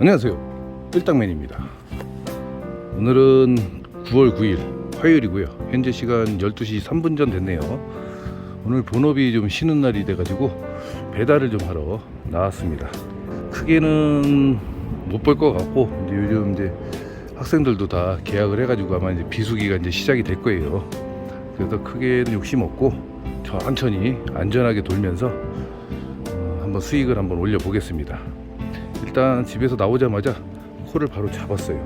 안녕하세요. 일당맨입니다. 오늘은 9월 9일 화요일이고요. 현재 시간 12시 3분 전 됐네요. 오늘 본업이 좀 쉬는 날이 돼 가지고 배달을 좀 하러 나왔습니다. 크게는 못 볼 것 같고 이제 요즘 이제 학생들도 다 계약을 해 가지고 아마 이제 비수기가 이제 시작이 될 거예요. 그래서 크게는 욕심 없고 천천히 안전하게 돌면서 어, 한번 수익을 한번 올려 보겠습니다 일단 집에서 나오자마자 코를 바로 잡았어요.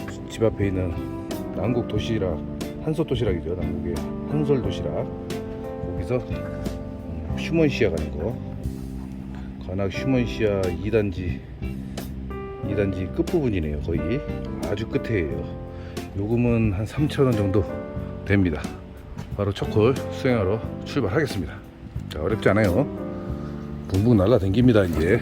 여기 집 앞에 있는 남국 도시락, 한솥 도시락이죠. 남국의 한솔 도시락. 거기서 음, 휴먼시아 가는 거. 관악 휴먼시아 2단지 2단지 끝부분이네요. 거의 아주 끝에예요. 요금은 한 3,000원 정도 됩니다. 바로 첫콜 수행하러 출발하겠습니다. 자, 어렵지 않아요. 붕붕 날라댕깁니다, 이제.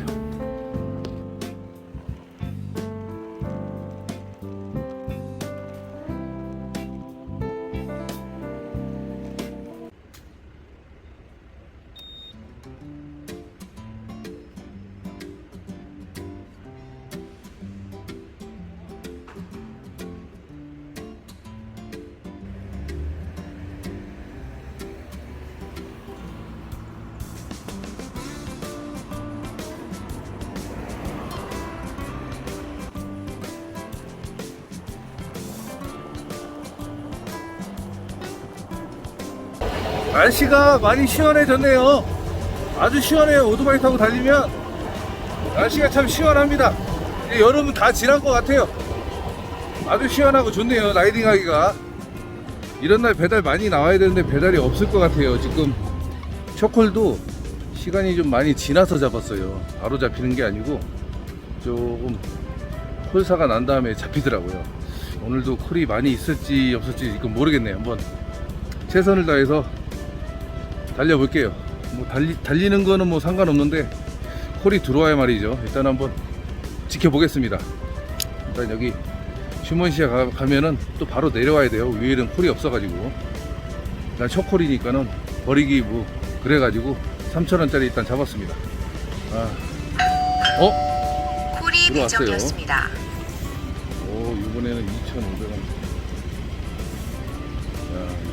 날씨가 많이 시원해졌네요. 아주 시원해요. 오토바이 타고 달리면 날씨가 참 시원합니다. 이제 여름은 다 지난 것 같아요. 아주 시원하고 좋네요. 라이딩하기가. 이런 날 배달 많이 나와야 되는데 배달이 없을 것 같아요. 지금 초콜도 시간이 좀 많이 지나서 잡았어요. 바로 잡히는 게 아니고 조금 콜사가 난 다음에 잡히더라고요. 오늘도 콜이 많이 있을지 없을지 이건 모르겠네요. 한번 최선을 다해서 달려볼게요. 뭐 달리, 달리는 거는 뭐 상관없는데 콜이 들어와야 말이죠. 일단 한번 지켜보겠습니다. 일단 여기 휴먼시아 가, 가면은 또 바로 내려와야 돼요. 위에는 콜이 없어가지고. 일단 첫 콜이니까는 버리기 뭐 그래가지고 3천원짜리 일단 잡았습니다. 아. 어? 콜이 들어왔어요. 배정되었습니다. 오, 이번에는 2,500원. 자,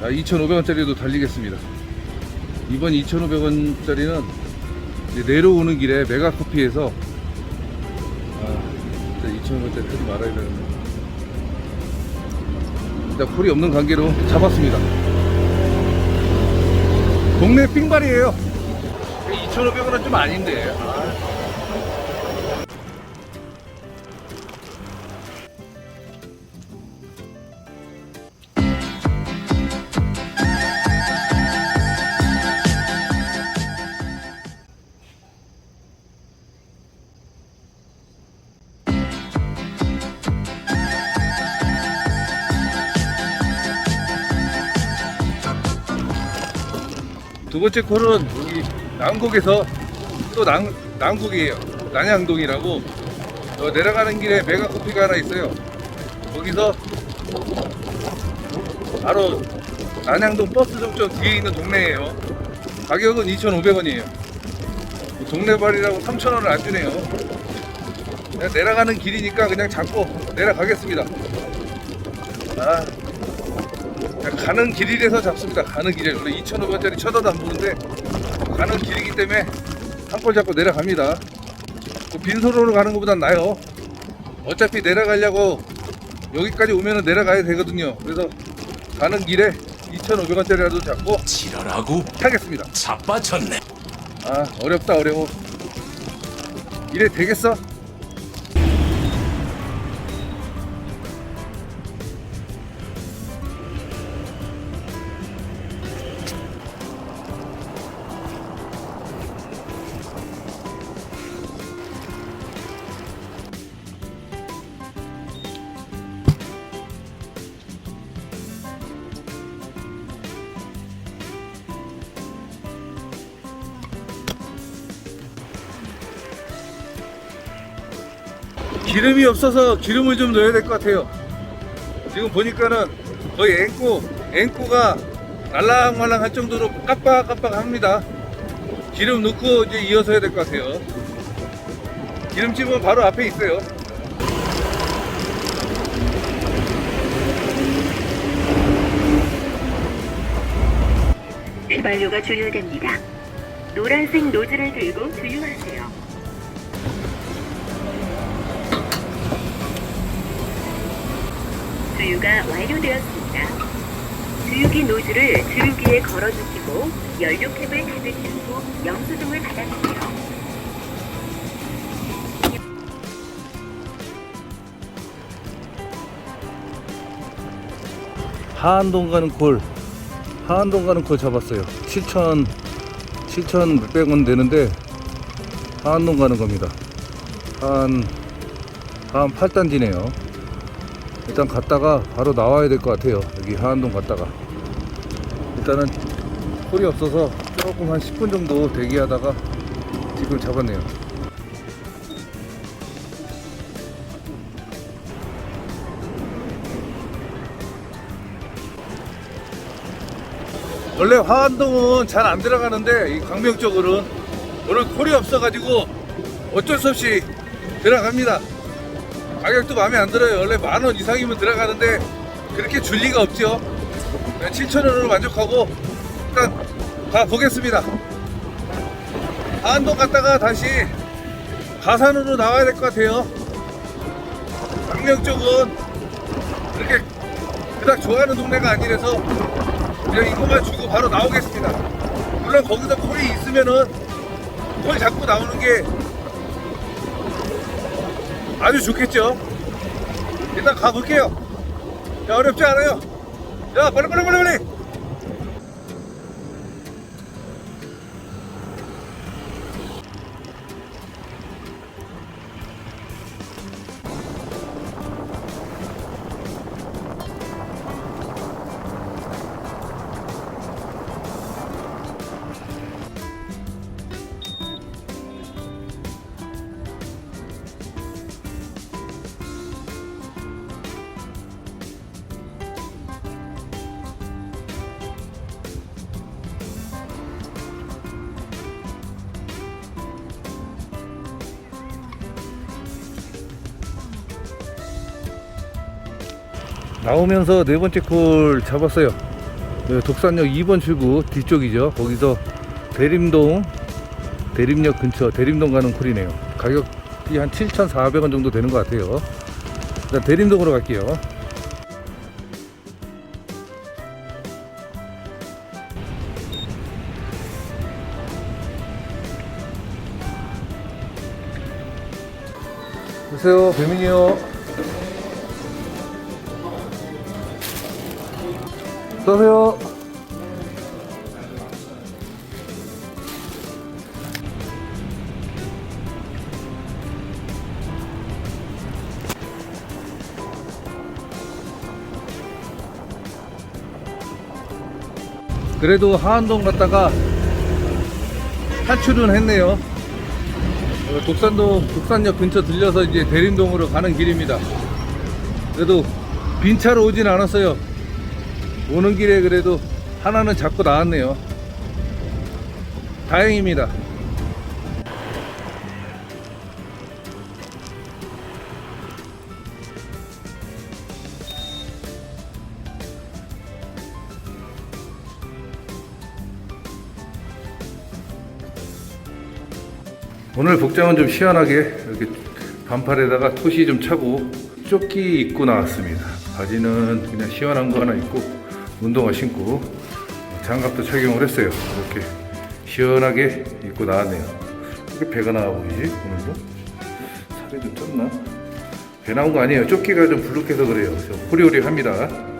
2,500원짜리도 달리겠습니다. 이번 2,500원짜리는 내려오는 길에 메가커피에서 아, 진짜 2,500원짜리 하지 말아야 되는데. 일단 콜이 없는 관계로 잡았습니다. 동네 삥발이에요. 2,500원은 좀 아닌데. 두 번째 콜은 여기 남국에서 또 남, 남국이에요. 난양동이라고 어, 내려가는 길에 메가 커피가 하나 있어요. 거기서 바로 난양동 버스 정점 뒤에 있는 동네예요. 가격은 2,500원이에요. 동네발이라고 3,000원을 안 주네요. 내려가는 길이니까 그냥 잡고 내려가겠습니다. 아, 가는 길이라서 잡습니다. 가는 길에 원래 2,500원짜리 쳐다도 안 보는데 가는 길이기 때문에 한꼴 잡고 내려갑니다. 그 빈소로로 가는 것보단 나요. 어차피 내려가려고 여기까지 오면은 내려가야 되거든요. 그래서 가는 길에 2,500원짜리라도 잡고 지랄하고 타겠습니다. 자빠졌네. 아 어렵다 어려워. 이래 되겠어? 기름이 없어서 기름을 좀 넣어야 될 것 같아요. 지금 보니까는 거의 앵꼬, 앵꼬가 말랑말랑 할 정도로 깜빡깜빡 합니다. 기름 넣고 이제 이어서 해야 될 것 같아요. 기름집은 바로 앞에 있어요. 휘발유가 주유됩니다. 노란색 노즐을 들고 주유하세요. 주유가 완료되었습니다. 주유기 노즐을 주유기에 걸어주시고 연료캡을 닫으신 후 영수증을 받아주세요. 하안동 가는 콜 하안동 가는 콜 잡았어요 7천 7,600원 되는데 하안동 가는 겁니다 한, 한 8단지네요 일단 갔다가 바로 나와야 될 것 같아요. 여기 하안동 갔다가. 일단은 콜이 없어서 조금 한 10분 정도 대기하다가 지금 잡았네요. 원래 화안동은 잘 안 들어가는데 이 광명 쪽으로는 오늘 콜이 없어가지고 어쩔 수 없이 들어갑니다. 가격도 마음에 안 들어요. 원래 만 원 이상이면 들어가는데 그렇게 줄 리가 없죠. 7천 원으로 만족하고 일단 가 보겠습니다. 하안동 갔다가 다시 가산으로 나와야 될 것 같아요. 광명 쪽은 그렇게 그닥 좋아하는 동네가 아니라서 그냥 이거만 주고 바로 나오겠습니다. 물론 거기서 콜이 있으면은 콜 잡고 나오는 게 아주 좋겠죠. 일단 가볼게요. 야, 어렵지 않아요. 야, 빨리 빨리 빨리 빨리. 나오면서 네 번째 콜 잡았어요. 네, 독산역 2번 출구 뒤쪽이죠. 거기서 대림동, 대림역 근처, 대림동 가는 콜이네요. 가격이 한 7,400원 정도 되는 것 같아요. 일단 대림동으로 갈게요. 안녕하세요, 배민이요. 써세요. 그래도 하안동 갔다가 탈출은 했네요. 어, 독산동, 독산역 근처 들려서 이제 대림동으로 가는 길입니다. 그래도 빈 차로 오진 않았어요. 오는 길에 그래도 하나는 잡고 나왔네요. 다행입니다. 오늘 복장은 좀 시원하게 이렇게 반팔에다가 토시 좀 차고 조끼 입고 나왔습니다. 바지는 그냥 시원한 거 하나 입고 운동화 신고 장갑도 착용을 했어요. 이렇게 시원하게 입고 나왔네요. 이렇게 배가 나와 보이지 오늘도? 살이 좀 쪘나? 배 나온 거 아니에요. 조끼가 좀 불룩해서 그래요. 호리호리 합니다. 올라갑니다.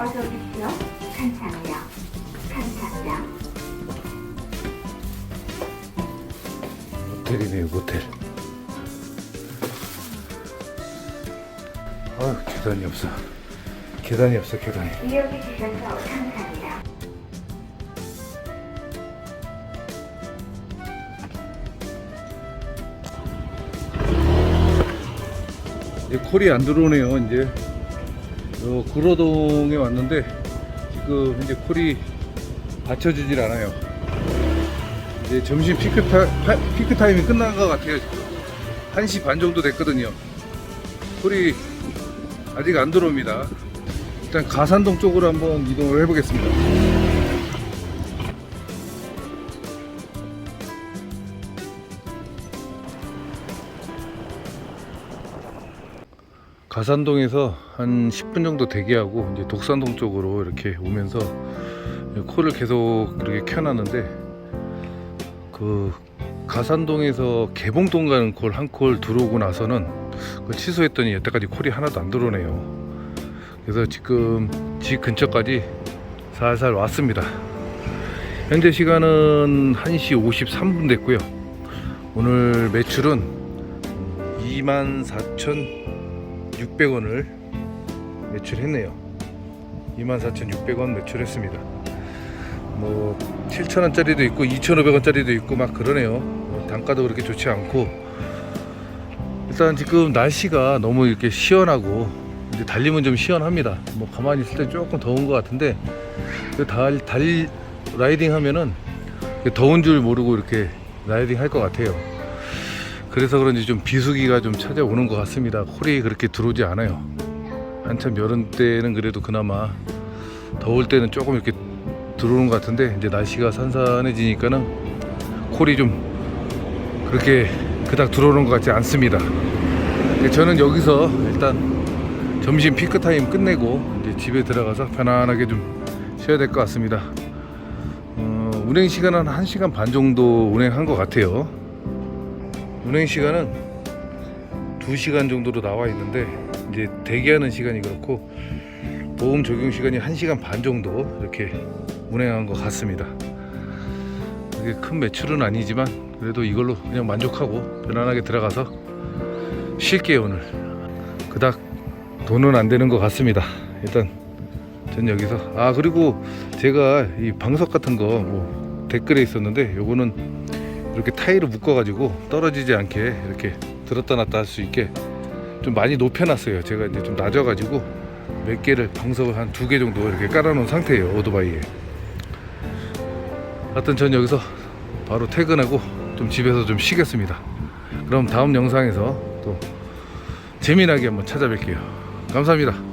어서 오십시오. 감사합니다. 감사합니다. 모텔이네요, 호텔. 아유, 계단이 없어. 계단이 없어, 계단이. 이용해 주셔서 감사합니다. 이제 콜이 안 들어오네요, 이제. 요 구로동에 왔는데 지금 이제 콜이 받쳐주질 않아요. 이제 점심 피크, 타, 파- 피크 타임이 끝난 것 같아요. 지금 1시 반 정도 됐거든요. 콜이 아직 안 들어옵니다. 일단 가산동 쪽으로 한번 이동을 해보겠습니다 가산동에서 한 10분 정도 대기하고 이제 독산동 쪽으로 이렇게 오면서 콜을 계속 이렇게 켜놨는데 그 가산동에서 개봉동 가는 콜 한 콜 들어오고 나서는 그걸 취소했더니 여태까지 콜이 하나도 안 들어오네요. 그래서 지금 집 근처까지 살살 왔습니다. 현재 시간은 1시 53분 됐고요. 오늘 매출은 24,600원을 매출했네요. 24,600원 매출했습니다. 뭐 7,000원짜리도 있고 2,500원짜리도 있고 막 그러네요. 뭐 단가도 그렇게 좋지 않고 일단 지금 날씨가 너무 이렇게 시원하고 이제 달리면 좀 시원합니다. 뭐 가만히 있을 때 조금 더운 것 같은데 그 달, 달 라이딩 하면은 더운 줄 모르고 이렇게 라이딩 할 것 같아요. 그래서 그런지 좀 비수기가 좀 찾아오는 것 같습니다. 콜이 그렇게 들어오지 않아요. 한참 여름 때는 그래도 그나마 더울 때는 조금 이렇게 들어오는 것 같은데 이제 날씨가 산산해지니까는 콜이 좀 그렇게 그닥 들어오는 것 같지 않습니다. 저는 여기서 일단 점심 피크 타임 끝내고 이제 집에 들어가서 편안하게 좀 쉬어야 될 것 같습니다. 어, 운행 시간은 1시간 반 정도 운행한 것 같아요. 운행 시간은 2시간 정도로 나와 있는데 이제 대기하는 시간이 그렇고 보험 적용 시간이 1시간 반 정도 이렇게 운행한 것 같습니다. 이게 큰 매출은 아니지만 그래도 이걸로 그냥 만족하고 편안하게 들어가서 쉴게요 오늘. 그닥 돈은 안 되는 것 같습니다. 일단 전 여기서 아 그리고 제가 이 방석 같은 거 뭐 댓글에 있었는데 요거는 이렇게 타일을 묶어가지고 떨어지지 않게 이렇게 들었다 놨다 할 수 있게 좀 많이 높여놨어요. 제가 이제 좀 낮아가지고 몇 개를 방석을 한 두 개 정도 이렇게 깔아놓은 상태예요. 오토바이에. 하여튼 전 여기서 바로 퇴근하고 좀 집에서 좀 쉬겠습니다. 그럼 다음 영상에서 또 재미나게 한번 찾아뵐게요. 감사합니다.